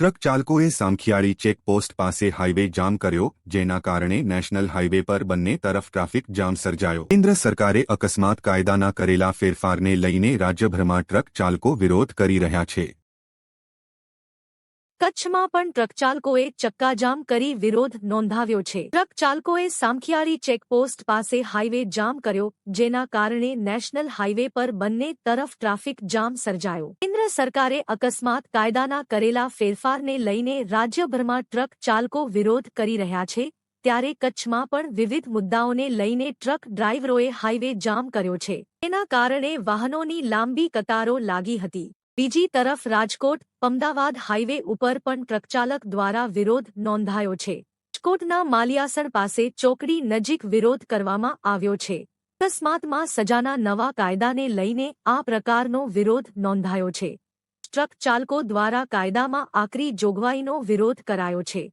Truck ચાલકોએ Samakhiyali checkpost પાસે highway jam કર્યો, જેના કારણે નેશનલ હાઇવે પર બંને તરફ ટ્રાફિક જામ સર્જાયો. કેન્દ્ર સરકારે અકસ્માત કાયદાના કરેલા ફેરફારને લઈને રાજ્યભરમાં ટ્રક ચાલકો વિરોધ કરી રહ્યા છે. કચ્છમાં પણ ટ્રક ચાલકોએ ચક્કાજામ કરી વિરોધ નોંધાવ્યો છે. ટ્રક ચાલકોએ સામખિયારી ચેકપોસ્ટ પાસે હાઇવે જામ કર્યો, જેના કારણે નેશનલ હાઇવે પર બંને તરફ ટ્રાફિક જામ સર્જાયો. કેન્દ્ર સરકારે અકસ્માત કાયદાના કરેલા ફેરફારને લઈને રાજ્યભરમાં ટ્રક ચાલકો વિરોધ કરી રહ્યા છે, ત્યારે કચ્છમાં પણ વિવિધ મુદ્દાઓને લઈને ટ્રક ડ્રાઈવરોએ હાઇવે જામ કર્યો છે. તેના કારણે વાહનોની લાંબી કતારો લાગી હતી. બીજી તરફ રાજકોટ, અમદાવાદ હાઇવે ઉપર પણ ટ્રકચાલક દ્વારા વિરોધ નોંધાયો છે. રાજકોટના માલિયાસણ પાસે ચોકડી નજીક વિરોધ કરવામાં આવ્યો છે. અકસ્માતમાં સજાના નવા કાયદાને લઈને આ પ્રકારનો વિરોધ નોંધાયો છે. ટ્રક ચાલકો દ્વારા કાયદામાં આકરી જોગવાઈનો વિરોધ કરાયો છે.